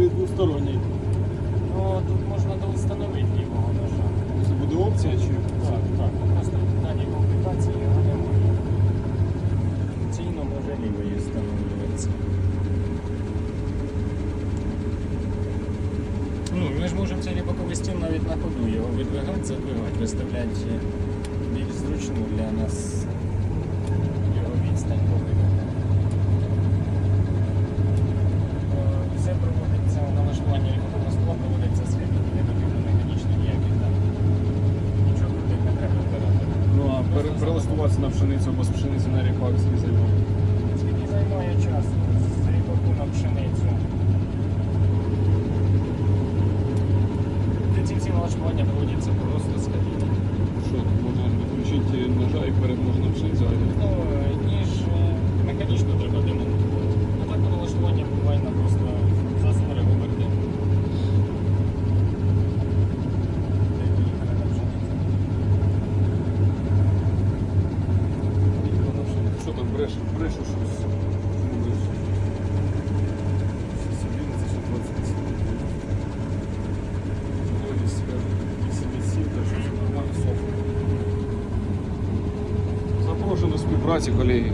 він двосторонній. Ну, тут можна доустановити лівого ножа. Це буде опція чи? Так, так. Просто в даній комплектації його немає. Офіційно може лівої встановлюється. Ну, ми ж можемо цей боковий стіл навіть на ходу його відвигати, задвигати, виставляти. прилаштуватися на пшеницю бо з пшениці на ріпак скільки займає? Скільки займає час з ріпаку на пшеницю? Для ці всі налаштування доводяться просто. що там бреше, бреше щось. Ну, Запрошено співпраці, колеги.